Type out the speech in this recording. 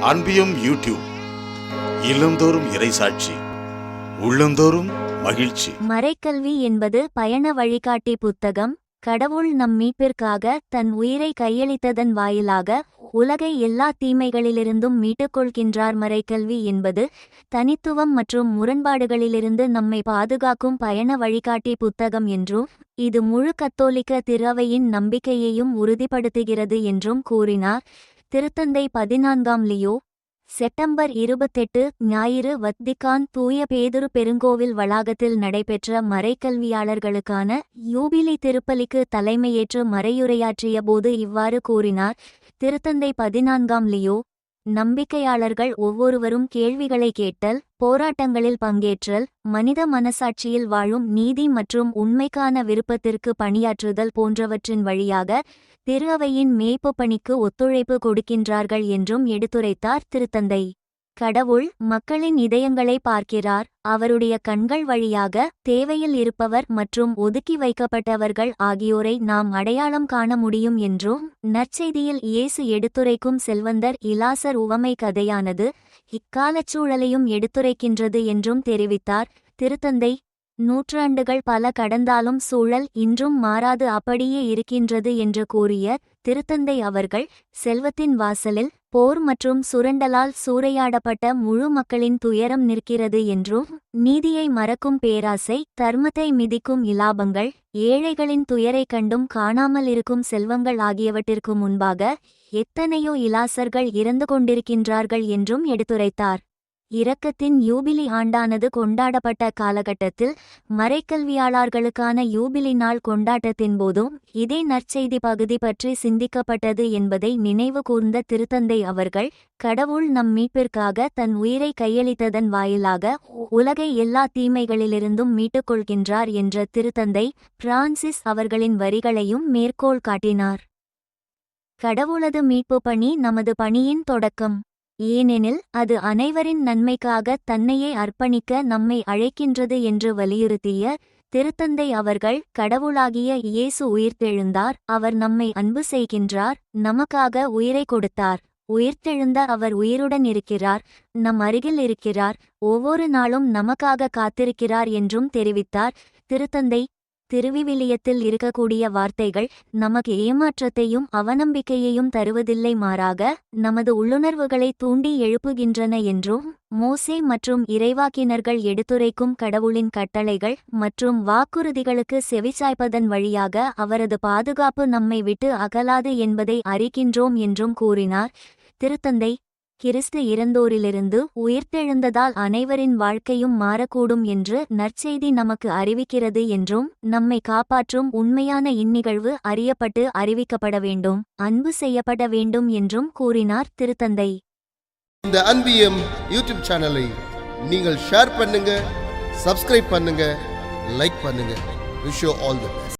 அன்பியும் YouTube இல்லந்தோறும் இறைசாட்சி உள்ளந்தோறும் மகிழ்ச்சி. மறைக்கல்வி என்பது பயண வழிகாட்டி புத்தகம். கடவுள் நம் மீட்பிற்காக தன் உயிரை கையளித்ததன் வாயிலாக உலகை எல்லா தீமைகளிலிருந்தும் மீட்டுக்கொள்கின்றார் மறைக்கல்வி என்பது தனித்துவம் மற்றும் முரண்பாடுகளிலிருந்து நம்மை பாதுகாக்கும் பயண வழிகாட்டி புத்தகம் என்றும் இது முழு கத்தோலிக்க திறவையின் நம்பிக்கையையும் உறுதிப்படுத்துகிறது என்றும் கூறினார். திருத்தந்தை பதினான்காம் லியோ செப்டம்பர் இருபத்தெட்டு ஞாயிறு வத்திகான் தூய பேதுரு பெருங்கோவில் வளாகத்தில் நடைபெற்ற மறைக்கல்வியாளர்களுக்கான யூபிலி திருப்பலிக்கு தலைமையேற்று மறையுரையாற்றிய போது இவ்வாறு கூறினார். திருத்தந்தை பதினான்காம் லியோ நம்பிக்கையாளர்கள் ஒவ்வொருவரும் கேள்விகளை கேட்டல் போராட்டங்களில் பங்கேற்றல் மனித மனசாட்சியில் வாழும் நீதி மற்றும் உண்மைக்கான விருப்பத்திற்கு பணியாற்றுதல் போன்றவற்றின் வழியாக திரு அவையின் மேய்ப்பு பணிக்கு ஒத்துழைப்பு கொடுக்கின்றார்கள் என்றும் எடுத்துரைத்தார் திருத்தந்தை. கடவுள் மக்களின் இதயங்களை பார்க்கிறார். அவருடைய கண்கள் வழியாக தேவையில் இருப்பவர் மற்றும் ஒதுக்கி வைக்கப்பட்டவர்கள் ஆகியோரை நாம் அடையாளம் காண முடியும் என்றும் நற்செய்தியில் இயேசு எடுத்துரைக்கும் செல்வந்தர் இலாசர் உவமை கதையானது இக்காலச் சூழலையும் எடுத்துரைக்கின்றது என்றும் தெரிவித்தார். திருத்தந்தை நூற்றாண்டுகள் பல கடந்தாலும் சூழல் இன்றும் மாறாது அப்படியே இருக்கின்றது என்று கூறிய திருத்தந்தை அவர்கள் செல்வத்தின் வாசலில் போர் மற்றும் சுரண்டலால் சூறையாடப்பட்ட முழு மக்களின் துயரம் நிற்கிறது என்றும் நீதியை மறக்கும் பேராசை தர்மத்தை மிதிக்கும் இலாபங்கள் ஏழைகளின் துயரை கண்டும் காணாமல் இருக்கும் செல்வங்கள் ஆகியவற்றிற்கு முன்பாக எத்தனையோ இலாசர்கள் இறந்து கொண்டிருக்கின்றார்கள் என்றும் எடுத்துரைத்தார். இரக்கத்தின் யூபிலி ஆண்டானது கொண்டாடப்பட்ட காலகட்டத்தில் மறைக்கல்வியாளர்களுக்கான யூபிலி நாள் கொண்டாட்டத்தின் போதும் இதே நற்செய்தி பகுதி பற்றி சிந்திக்கப்பட்டது என்பதை நினைவு கூர்ந்த திருத்தந்தை அவர்கள் கடவுள் நம் மீட்பிற்காக தன் உயிரை கையளித்ததன் வாயிலாக உலகை எல்லா தீமைகளிலிருந்தும் மீட்டுக்கொள்கின்றார் என்ற திருத்தந்தை பிரான்சிஸ் அவர்களின் வரிகளையும் மேற்கோள் காட்டினார். கடவுளது மீட்பு பணி நமது பணியின் தொடக்கம். ஏனெனில் அது அனைவரின் நன்மைக்காக தன்னையே அர்ப்பணிக்க நம்மை அழைக்கின்றது என்று வலியுறுத்திய திருத்தந்தை அவர்கள் கடவுளாகிய இயேசு உயிர்த்தெழுந்தார். அவர் நம்மை அன்பு செய்கின்றார் நமக்காக உயிரை கொடுத்தார். உயிர்த்தெழுந்த அவர் உயிருடன் இருக்கிறார் நம் அருகில் இருக்கிறார். ஒவ்வொரு நாளும் நமக்காக காத்திருக்கிறார் என்றும் தெரிவித்தார். திருத்தந்தை திருவிவிலியத்தில் இருக்கக்கூடிய வார்த்தைகள் நமக்கு ஏமாற்றத்தையும் அவநம்பிக்கையையும் தருவதில்லை மாறாக நமது உள்ளுணர்வுகளை தூண்டி எழுப்புகின்றன என்றும் மோசே மற்றும் இறைவாக்கினர்கள் எடுத்துரைக்கும் கடவுளின் கட்டளைகள் மற்றும் வாக்குறுதிகளுக்கு செவிசாய்ப்பதன் வழியாக அவரது பாதுகாப்பு நம்மை விட்டு அகலாது என்பதை அறிகின்றோம் என்றும் கூறினார். திருத்தந்தை கிறிஸ்து இறந்தோரிலிருந்து உயிர்த்தெழுந்ததால் அனைவரின் வாழ்க்கையும் மாறக்கூடும் என்று நற்செய்தி நமக்கு அறிவிக்கிறது என்றும் நம்மை காப்பாற்றும் உண்மையான இந்நிகழ்வு அறியப்பட்டு அறிவிக்கப்பட வேண்டும் அன்பு செய்யப்பட வேண்டும் என்றும் கூறினார் திருத்தந்தை. இந்த அன்பியம் யூடியூப் சேனலை நீங்கள் ஷேர் பண்ணுங்க சப்ஸ்கிரைப் பண்ணுங்க லைக் பண்ணுங்க. Wish all the